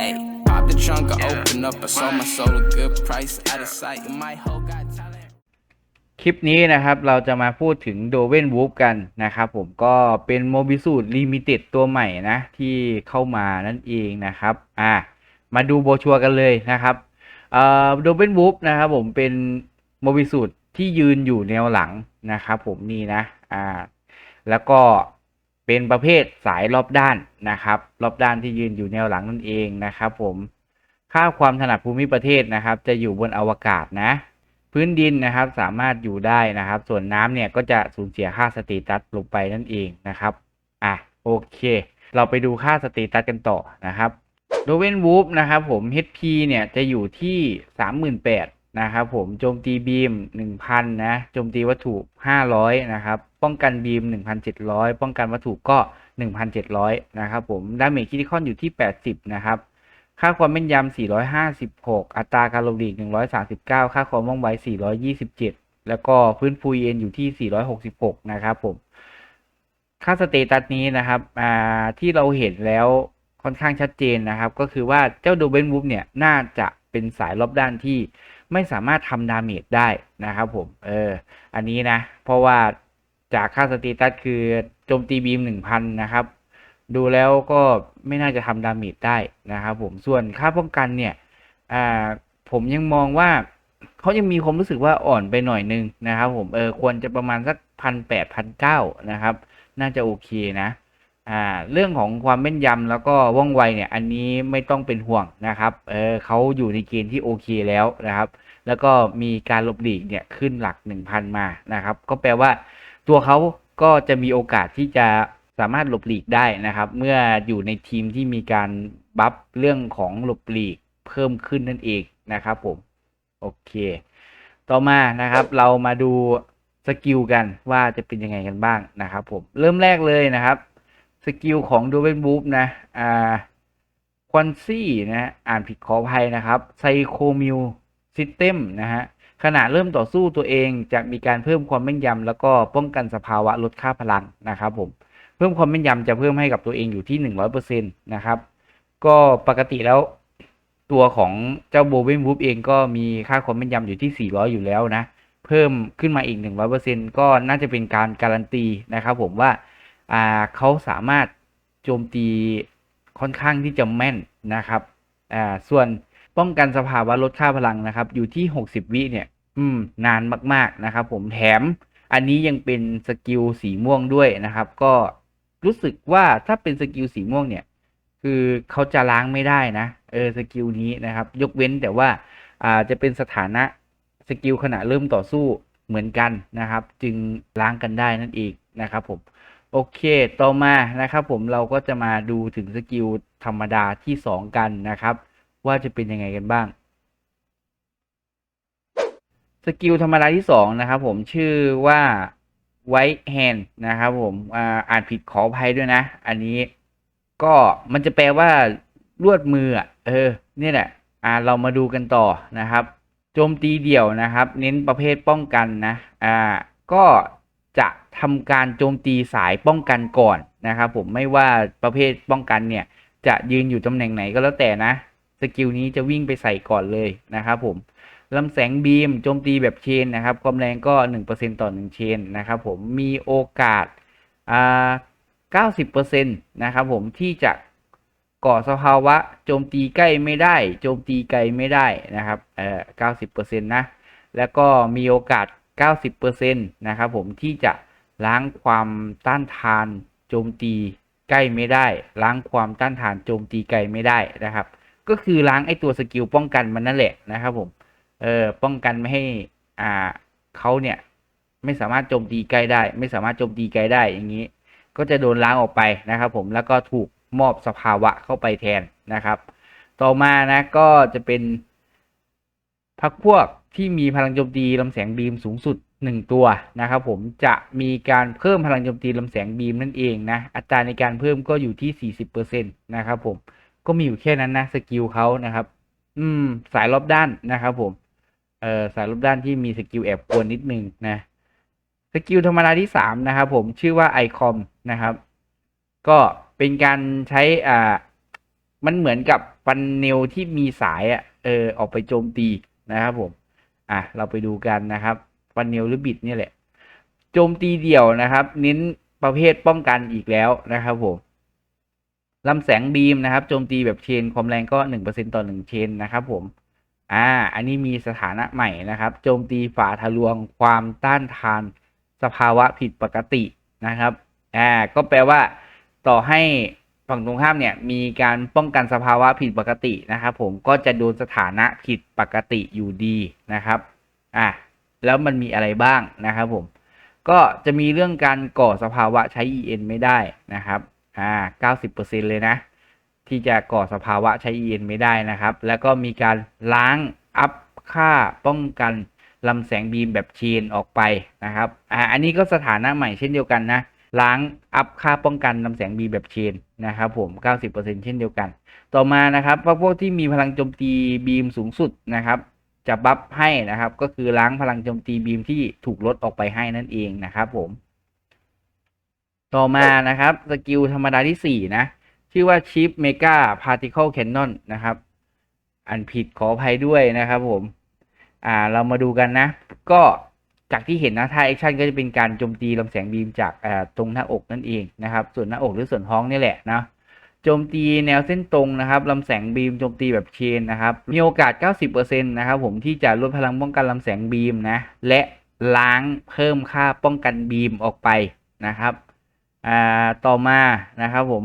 Hey, pop the trunk, I open up, I sold my soul a good price. Out of sight, my hoe got talent. คลิปนี้นะครับเราจะมาพูดถึงโดเวนวูฟกันนะครับผมก็เป็นโมบิสูตรลิมิเต็ดตัวใหม่นะ ที่เข้ามานั่นเองนะครับอ่ามาดูโบรชัวร์กันเลยนะครับเอ่อโดเวนวูฟนะครับผมเป็นโมบิสูตรที่ยืนอยู่แนวหลังนะครับผมนี่นะอ่าแล้วก็ เป็นประเภทสายรอบด้านนะครับ รอบด้านที่ยืนอยู่แนวหลังนั่นเองนะครับผมค่าความถนัดภูมิประเทศนะครับ จะอยู่บนอวกาศนะ พื้นดินนะครับสามารถอยู่ได้นะครับ ส่วนน้ำเนี่ยก็จะสูญเสียค่าสเตตัสลงไปนั่นเองนะครับอะโอเค เราไปดูค่าสเตตัสกันต่อนะครับโดเวนวูฟนะครับผม HP เนี่ยจะอยู่ที่ 38,000นะครับผมโจมตีบีม 1,000 นะโจมตีวัตถุ 500 นะครับ ป้องกันบีม 1,700 ป้องกันวัตถุก็ 1,700 นะครับผมดาเมจคิติคอนอยู่ที่ 80 นะครับ ค่าความแม่นยำ 456 อัตราการหลบหลีก139 ค่าความว่องไว 427 แล้วก็พื้นฟูเอ็นอยู่ที่ 466 นะครับผม ค่าสเตตัสนี้นะครับที่เราเห็นแล้วค่อนข้างชัดเจนนะครับ ก็คือว่าเจ้าโดเบนวูฟเนี่ยน่าจะเป็นสายรอบด้านที่ไม่สามารถทำดาเมจได้นะครับผม เออ อันนี้นะ เพราะว่า จากค่าสเตตัสคือโจมตีบีม 1,000 นะครับ ดูแล้วก็ไม่น่าจะทำดาเมจได้นะครับผมส่วนค่าป้องกันเนี่ยผมยังมองว่าเขายังมีความรู้สึกว่าอ่อนไปหน่อยนึงนะครับผมเออควรจะประมาณสักพันแปดพันเก้านะครับ น่าจะโอเคนะ อ่าเรื่องของความแม่นยำแล้วก็ว่องไวเนี่ย อันนี้ไม่ต้องเป็นห่วงนะครับเออเขาอยู่ในเกณฑ์ที่โอเคแล้วนะครับ แล้วก็มีการหลบหลีกเนี่ยขึ้นหลัก1,000มานะครับ ก็แปลว่าตัวเขาก็จะมีโอกาสที่จะสามารถหลบหลีกได้นะครับ เมื่ออยู่ในทีมที่มีการบัฟเรื่องของหลบหลีกเพิ่มขึ้นนั่นเองนะครับผมโอเค ต่อมานะครับ เรามาดูสกิลกันว่าจะเป็นยังไงกันบ้างนะครับ ผมเริ่มแรกเลยนะครับ สกิลของดูเวนบูฟนะ อ่าควันซี่นะ อ่านผิดขออภัยนะครับไซโคมิวซิสเต็มนะฮะขณะเริ่มต่อสู้ตัวเองจะมีการเพิ่มความแม่นยำแล้วก็ป้องกันสภาวะลดค่าพลังนะครับผมเพิ่มความแม่นยำจะเพิ่มให้กับตัวเองอยู่ที่หนึ่งร้อยเปอร์เซ็นต์นะครับ ก็ปกติแล้วตัวของเจ้าโบเวนวูฟเองก็มีค่าความแม่นยำอยู่ที่ 400 อยู่แล้วนะ เพิ่มขึ้นมาอีก 100%ก็น่าจะเป็นการการันตีนะครับผมว่า อ่าเขาสามารถโจมตีค่อนข้างที่จะแม่นนะครับอ่าส่วนป้องกันสภาวะลดค่าพลังนะครับ อยู่ที่ 60 วิเนี่ย อืม นานมากๆนะครับ ผมแถมอันนี้ยังเป็นสกิลสีม่วงด้วยนะครับ ก็รู้สึกว่าถ้าเป็นสกิลสีม่วงเนี่ย คือเขาจะล้างไม่ได้นะ เออสกิลนี้นะครับ ยกเว้นแต่ว่าอ่าจะเป็นสถานะสกิลขณะเริ่มต่อสู้เหมือนกันนะครับ จึงล้างกันได้นั่นเองนะครับผม โอเคต่อมานะครับผมเราก็จะมาดูถึงสกิลธรรมดาที่ 2 กันนะครับ ว่าจะเป็นยังไงกันบ้างสกิลธรรมดาที่ 2 นะครับผมชื่อว่า White Hand นะครับผมอ่าอ่านผิดขออภัยด้วยนะ อันนี้ก็มันจะแปลว่าลวดมือเออเนี่ยแหละอ่าเรามาดูกันต่อนะครับ โจมตีเดี่ยวนะครับ เน้นประเภทป้องกันนะอ่าก็ จะทำการโจมตีสายป้องกันก่อนนะครับผมไม่ว่าประเภทป้องกันเนี่ย จะยืนอยู่ตำแหน่งไหนก็แล้วแต่นะสกิลนี้จะวิ่งไปใส่ก่อนเลยนะครับผมลำแสงบีมโจมตีแบบเชนนะครับความแรงก็ 1%ต่อ 1 เชนนะครับผมมีโอกาสอ่า90%นะครับผมที่จะก่อสภาวะโจมตีใกล้ไม่ได้ โจมตีไกลไม่ได้นะครับเอ่อ90%นะ แล้วก็มีโอกาส 90%นะครับผมที่จะล้างความต้านทานโจมตีใกล้ไม่ได้ ล้างความต้านทานโจมตีไกลไม่ได้นะครับ ก็คือล้างไอตัวสกิลป้องกันมันนั่นแหละนะครับผมเออป้องกันไม่ให้อ่าเขาเนี่ยไม่สามารถโจมตีไกลได้ ไม่สามารถโจมตีไกลได้อย่างนี้ ก็จะโดนล้างออกไปนะครับผมแล้วก็ถูกมอบสภาวะเข้าไปแทนนะครับ ต่อมานะก็จะเป็น พักพวกที่มีพลังโจมตีลำแสงบีมสูงสุด 1 ตัวนะครับผมจะมีการเพิ่มพลังโจมตีลำแสงบีมนั่นเองนะอัตราในการเพิ่มก็อยู่ที่ 40%นะครับผมก็มีอยู่แค่นั้นนะสกิลเขานะครับ อืม สายรอบด้านนะครับผมเอ่อสายรอบด้านที่มีสกิลแอบกวนนิดนึงนะสกิลธรรมดาที่สามนะครับผมชื่อว่าไอคอมนะครับ ก็เป็นการใช้อ่ามันเหมือนกับฟันเนลที่มีสายอะเออออกไปโจมตี นะครับผม อะ เราไปดูกันนะครับฟันเนลหรือบิดนี่แหละ โจมตีเดี่ยวนะครับ เน้นประเภทป้องกันอีกแล้วนะครับผมลำแสงบีมนะครับ โจมตีแบบเชนความแรงก็หนึ่งเปอร์เซ็นต่อหนึ่งเชนนะครับผม อ่า อันนี้มีสถานะใหม่นะครับ โจมตีฝาทะลวงความต้านทานสภาวะผิดปกตินะครับ อ่า ก็แปลว่าต่อให้ ฝั่งตรงข้ามเนี่ยมีการป้องกันสภาวะผิดปกตินะครับผมก็จะโดนสถานะผิดปกติอยู่ดีนะครับอ่าแล้วมันมีอะไรบ้างนะครับผมก็จะมีเรื่องการก่อสภาวะใช้ EN ไม่ได้นะครับอ่า90%เลยนะ ที่จะก่อสภาวะใช้ EN ไม่ได้นะครับ แล้วก็มีการล้างอัพค่าป้องกันลำแสงบีมแบบเชนออกไปนะครับอ่าอันนี้ก็สถานะใหม่เช่นเดียวกันนะ ล้างอัพค่าป้องกันลำแสงบีแบบเชนนะครับผม 90%เช่นเดียวกัน ต่อมานะครับพวกที่มีพลังโจมตีบีมสูงสุดนะครับจะบัฟให้นะครับ ก็คือล้างพลังโจมตีบีมที่ถูกลดออกไปให้นั่นเองนะครับผม ต่อมานะครับสกิลธรรมดาที่ 4 นะ ชื่อว่า Chip Mega Particle Cannon นะครับ อันผิดขออภัยด้วยนะครับผม อ่าเรามาดูกันนะ ก็ จากที่เห็นนะท่าแอคชั่นก็จะเป็นการโจมตีลำแสงบีมจากตรงหน้าอกนั่นเองนะครับ ส่วนหน้าอกหรือส่วนท้องนี่แหละนะโจมตีแนวเส้นตรงนะครับลำแสงบีมโจมตีแบบเชนนะครับ มีโอกาส 90%นะครับผมที่จะลดพลังป้องกันลำแสงบีมนะ และล้างเพิ่มค่าป้องกันบีมออกไปนะครับอ่าต่อมานะครับผม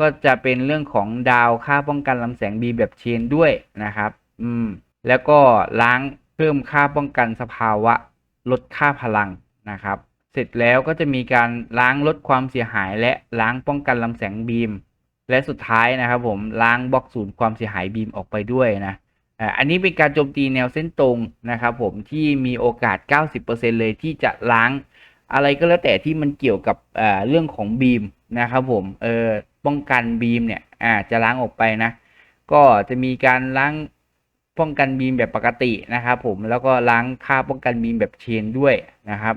ก็จะเป็นเรื่องของดาวค่าป้องกันลำแสงบีมแบบเชนด้วยนะครับ อืมแล้วก็ล้างเพิ่มค่าป้องกันสภาวะ ลดค่าพลังนะครับ เสร็จแล้วก็จะมีการล้างลดความเสียหาย และล้างป้องกันลำแสงบีม และสุดท้ายนะครับผมล้างบล็อกศูนย์ความเสียหายบีมออกไปด้วยนะอันนี้เป็นการโจมตีแนวเส้นตรงนะครับผมที่มีโอกาส 90%เลยที่จะล้างอะไรก็แล้วแต่ที่มันเกี่ยวกับเรื่องของบีมนะครับผมเออป้องกันบีมเนี่ยอาจะล้างออกไปนะ ก็จะมีการล้าง ป้องกันบีมแบบปกตินะครับ ผมแล้วก็ล้างค่าป้องกันบีมแบบเชนด้วยนะครับ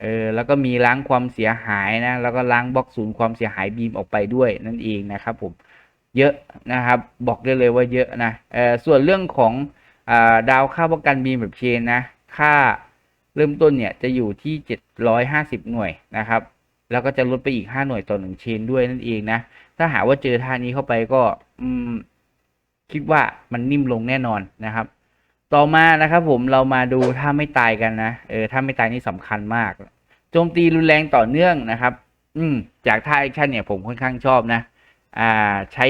เออแล้วก็มีล้างความเสียหายนะ แล้วก็ล้างบล็อกศูนย์ความเสียหายบีมออกไปด้วยนั่นเองนะครับ ผมเยอะนะครับ บอกได้เลยว่าเยอะนะเออส่วนเรื่องของอดาวค่าป้องกันบีมแบบเชนนะค่าเริ่มต้นเนี่ยจะอยู่ที่ 750 หน่วยนะครับ แล้วก็จะลดไปอีก 5 หน่วยต่อหนึ่งเชนด้วยนั่นเองนะ ถ้าหาว่าเจอท่านี้เข้าไปก็อืม คิดว่ามันนิ่มลงแน่นอนนะครับ ต่อมานะครับผมเรามาดูถ้าไม่ตายกันนะเออถ้าไม่ตายนี่สำคัญมากโจมตีรุนแรงต่อเนื่องนะครับ อืมจากท่าแอคชั่นเนี่ยผมค่อนข้างชอบนะอ่าใช้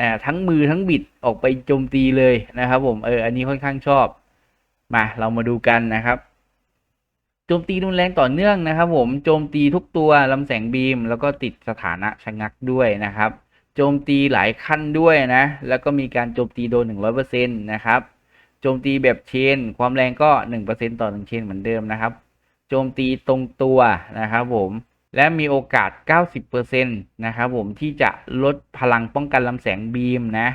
อ่าทั้งมือทั้งบิดออกไปโจมตีเลยนะครับ ผมเอออันนี้ค่อนข้างชอบมาเรามาดูกันนะครับโจมตีรุนแรงต่อเนื่องนะครับ ผมโจมตีทุกตัวลำแสงบีม แล้วก็ติดสถานะชะงักด้วยนะครับ โจมตีหลายขั้นด้วยนะ แล้วก็มีการโจมตีโดนหนึ่งร้นะครับ โจมตีแบบเชน ความแรงก็หนึ่งเปอร์เซ็นต่อหนึ่งเชนเหมือนเดิมนะครับ โจมตีตรงตัวนะครับผม และมีโอกาส 90%นะครับผมที่จะลดพลังป้องกันลำแสงบีมนะ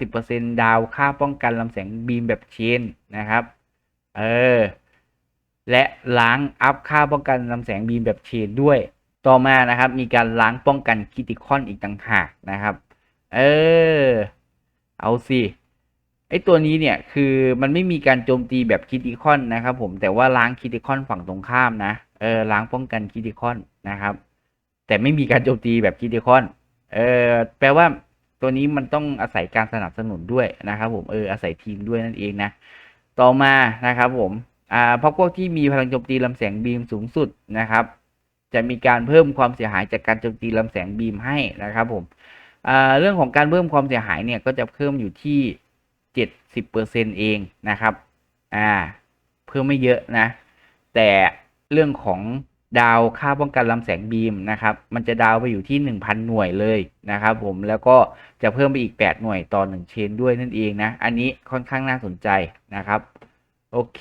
90%ดาวค่าป้องกันลำแสงบีมแบบเชนนะครับ เออ และล้างอัพค่าป้องกันลำแสงบีมแบบเชนด้วย ต่อมานะครับมีการล้างป้องกันคิติคอนอีกต่างหากนะครับ เออ เอาสิไอตัวนี้เนี่ยคือมันไม่มีการโจมตีแบบคิติคอนนะครับ ผมแต่ว่าล้างคิติคอนฝั่งตรงข้ามนะเออล้างป้องกันคิติคอนนะครับ แต่ไม่มีการโจมตีแบบคิติคอนเออแปลว่าตัวนี้มันต้องอาศัยการสนับสนุนด้วยนะครับผมเอออาศัยทีมด้วยนั่นเองนะ ต่อมานะครับผมอ่าพราะพวกที่มีพลังโจมตีลำแสงบีมสูงสุดนะครับ จะมีการเพิ่มความเสียหายจากการโจมตีลำแสงบีมให้นะครับผมเรื่องของการเพิ่มความเสียหายเนี่ยก็จะเพิ่มอยู่ที่เจ็ดสิบเปอร์เซ็นเองนะครับอ่าเพิ่มไม่เยอะนะ แต่เรื่องของดาวค่าป้องกันลำแสงบีมนะครับ มันจะดาวไปอยู่ที่หนึ่งพันหน่วยเลยนะครับผมแล้วก็จะเพิ่มไปอีกแปดหน่วยต่อหนึ่งเชนด้วยนั่นเองนะ อันนี้ค่อนข้างน่าสนใจนะครับ โอเค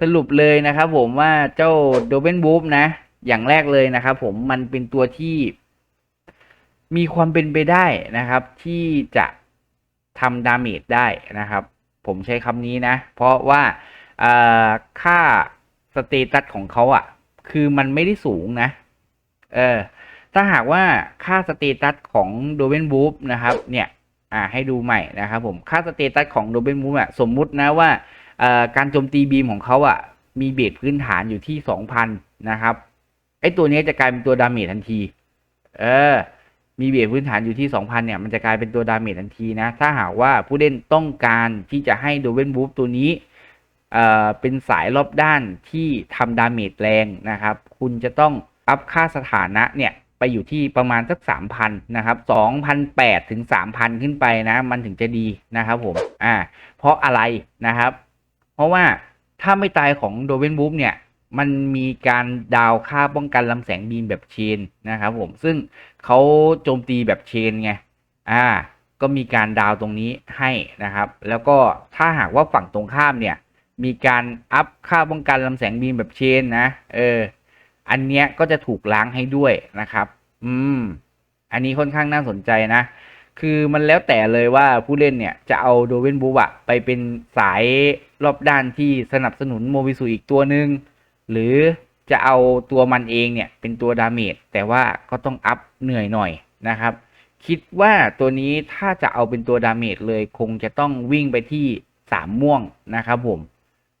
สรุปเลยนะครับผมว่าเจ้าโดเบนบูฟนะ อย่างแรกเลยนะครับ ผมมันเป็นตัวที่มีความเป็นไปได้นะครับ ที่จะทำดาเมจได้นะครับ ผมใช้คำนี้นะ เพราะว่าค่าสเตตัสของเขาอะ่ะ คือมันไม่ได้สูงนะ เออ ถ้าหากว่าค่าสเตตัสของโดเวนบูฟนะครับ เนี่ย อ่า ให้ดูใหม่นะครับผม ค่าสเตตัสของโดเบนมูฟอะ สมมุตินะว่าการโจมตีบีมของเขาอะ มีเบสพื้นฐานอยู่ที่สองพันนะครับ ไอ้ตัวนี้จะกลายเป็นตัวดาเมจทันที เออ มีเบสพื้นฐานอยู่ที่สองพันเนี่ย มันจะกลายเป็นตัวดาเมจทันทีนะ ถ้าหากว่าผู้เล่นต้องการที่จะให้โดเวนบูฟตัวนี้เอ่อเป็นสายรอบด้านที่ทำดาเมจแรงนะครับ คุณจะต้องอัพค่าสถานะเนี่ยไปอยู่ที่ประมาณสักสามพันนะครับสองพันแปดถึงสามพันขึ้นไปนะ มันถึงจะดีนะครับผม อ่า เพราะอะไรนะครับ เพราะว่าถ้าไม่ตายของโดเวนบูฟเนี่ย มันมีการดาวค่าป้องกันลำแสงบีมแบบเชนนะครับผมซึ่งเขาโจมตีแบบเชนไงอ่าก็มีการดาวตรงนี้ให้นะครับ แล้วก็ถ้าหากว่าฝั่งตรงข้ามเนี่ย มีการอัพค่าป้องกันลำแสงบีมแบบเชนนะเอออันเนี้ยก็จะถูกล้างให้ด้วยนะครับ อืม อันนี้ค่อนข้างน่าสนใจนะ คือมันแล้วแต่เลยว่าผู้เล่นเนี่ยจะเอาโดเวนบูบะไปเป็นสายรอบด้านที่สนับสนุนโมบิสุอีกตัวหนึ่ง หรือจะเอาตัวมันเองเนี่ยเป็นตัวดาเมจแต่ว่าก็ต้องอัพเหนื่อยหน่อยนะครับ คิดว่าตัวนี้ถ้าจะเอาเป็นตัวดาเมจเลยคงจะต้องวิ่งไปที่สามม่วงนะครับผม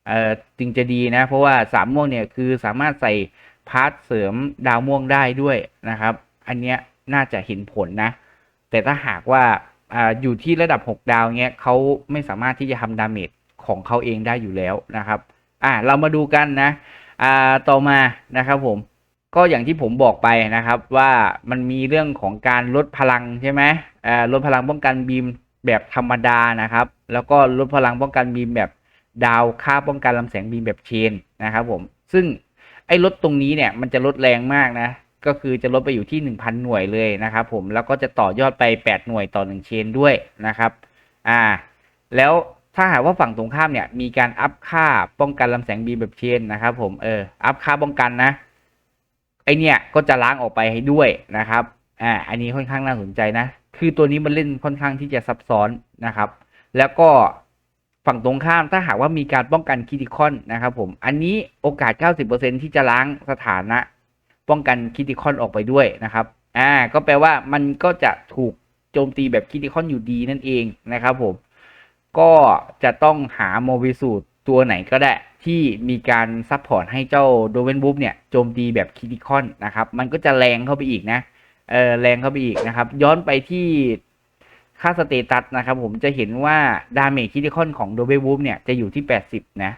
เอ่อจึงจะดีนะ เพราะว่าสามม่วงเนี่ยคือสามารถใส่พาร์ทเสริมดาวม่วงได้ด้วยนะครับ อันเนี้ยน่าจะเห็นผลนะ แต่ถ้าหากว่าอ่าอยู่ที่ระดับ 6 ดาวเงี้ยเขาไม่สามารถที่จะทำดาเมจของเขาเองได้อยู่แล้วนะครับ อ่าเรามาดูกันนะ อ่าต่อมานะครับผมก็อย่างที่ผมบอกไปนะครับว่ามันมีเรื่องของการลดพลังใช่ไหมอ่าลดพลังป้องกันบีมแบบธรรมดานะครับ แล้วก็ลดพลังป้องกันบีมแบบดาวค่าป้องกันลำแสงบีมแบบเชนนะครับผมซึ่งไอ้ลดตรงนี้เนี่ยมันจะลดแรงมากนะก็คือจะลดไปอยู่ที่ 1,000 หน่วยเลยนะครับผมแล้วก็จะต่อยอดไป 8 หน่วยต่อ 1 เชนด้วยนะครับอ่าแล้ว ถ้าหากว่าฝั่งตรงข้ามเนี่ยมีการอัพค่าป้องกันลำแสงบีแบบเชนนะครับ ผมเอออัพค่าป้องกันนะไอเนี่ยก็จะล้างออกไปให้ด้วยนะครับอ่าอันนี้ค่อนข้างน่าสนใจนะ คือตัวนี้มันเล่นค่อนข้างที่จะซับซ้อนนะครับ แล้วก็ฝั่งตรงข้ามถ้าหากว่ามีการป้องกันคิติคอนนะครับ ผมอันนี้โอกาส 90%ที่จะล้างสถานะ ป้องกันคิติคอนออกไปด้วยนะครับอ่าก็แปลว่ามันก็จะถูกโจมตีแบบคิติคอนอยู่ดีนั่นเองนะครับผม ก็จะต้องหาโมบิสูตรตัวไหนก็ได้ที่มีการซัพพอร์ตให้เจ้าโดเวนบูฟเนี่ยโจมตีแบบคิติคอนนะครับ มันก็จะแรงเข้าไปอีกนะเออแรงเข้าไปอีกนะครับ ย้อนไปที่ค่าสเตตัสนะครับ ผมจะเห็นว่าดาเมจคิติคอนของโดเวนบูฟเนี่ยจะอยู่ที่ 80 นะ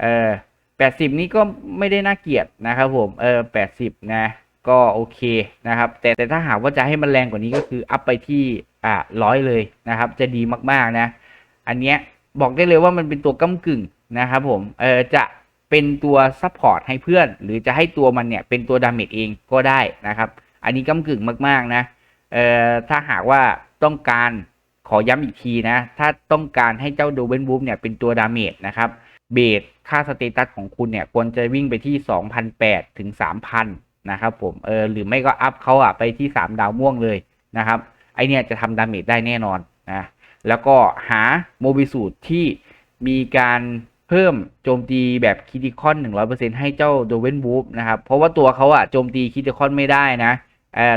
เออ80 นี่ก็ไม่ได้น่าเกลียดนะครับผมเออ80 นะ ก็โอเคนะครับ แต่แต่ถ้าหากว่าจะให้มันแรงกว่านี้ก็คืออัพไปที่อ่าร้อยเลยนะครับ จะดีมากๆนะ อันเนี้ยบอกได้เลยว่ามันเป็นตัวก้ากึ่งนะครับผมเออจะเป็นตัวซัพพอร์ตให้เพื่อน หรือจะให้ตัวมันเนี่ยเป็นตัวดาเมจเองก็ได้นะครับ อันนี้ก้ากึ่งมากๆนะเอ่อถ้าหากว่าต้องการขอย้ำอีกทีนะ ถ้าต้องการให้เจ้าโดเวนบูฟเนี่ยเป็นตัวดาเมจนะครับเบสค่าสเตตัสของคุณเนี่ยควรจะวิ่งไปที่ 2,008ถึง 3,000 นะครับผมเออหรือไม่ก็อัพเขาอะไปที่ 3 ดาวม่วงเลยนะครับ ไอเนี่ยจะทำดาเมจได้แน่นอนนะ แล้วก็หาโมบิสูตรที่มีการเพิ่มโจมตีแบบคิติคอน 100%ให้เจ้าโดเวนบูฟนะครับ เพราะว่าตัวเขาอะโจมตีคิติคอนไม่ได้นะ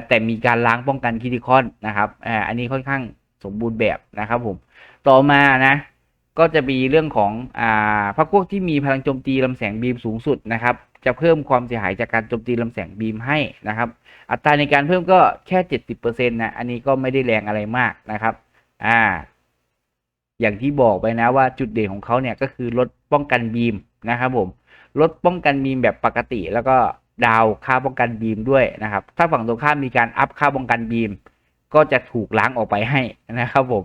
แต่มีการล้างป้องกันคิติคอนนะครับอ่ออันนี้ค่อนข้างสมบูรณ์แบบนะครับผม ต่อมานะก็จะมีเรื่องของอ่าพรรคพวกที่มีพลังโจมตีลำแสงบีมสูงสุดนะครับ จะเพิ่มความเสียหายจากการโจมตีลำแสงบีมให้นะครับ อัตราในการเพิ่มก็แค่ 70%นะ อันนี้ก็ไม่ได้แรงอะไรมากนะครับ อ่า อย่างที่บอกไปนะว่าจุดเด่นของเขาเนี่ยก็คือลดป้องกันบีมนะครับผมลดป้องกันบีมแบบปกติ แล้วก็ดาวค่าป้องกันบีมด้วยนะครับ ถ้าฝั่งตรงข้ามมีการอัพค่าป้องกันบีม ก็จะถูกล้างออกไปให้นะครับผม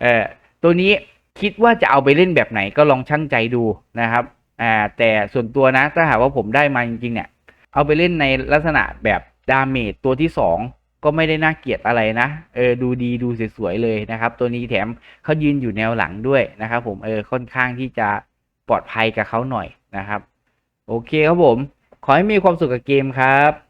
เอ่อตัวนี้คิดว่าจะเอาไปเล่นแบบไหนก็ลองชั่งใจดูนะครับอ่าแต่ส่วนตัวนะถ้าหากว่าผมได้มาจริงๆเนี่ย เอาไปเล่นในลักษณะแบบดาเมจตัวที่สอง ก็ไม่ได้น่าเกลียดอะไรนะ เออ ดูดีดูสวยๆเลยนะครับ ตัวนี้แถมเขายืนอยู่แนวหลังด้วยนะครับ ผม เออ ค่อนข้างที่จะปลอดภัยกับเขาหน่อยนะครับ โอเคครับผม ขอให้มีความสุขกับเกมครับ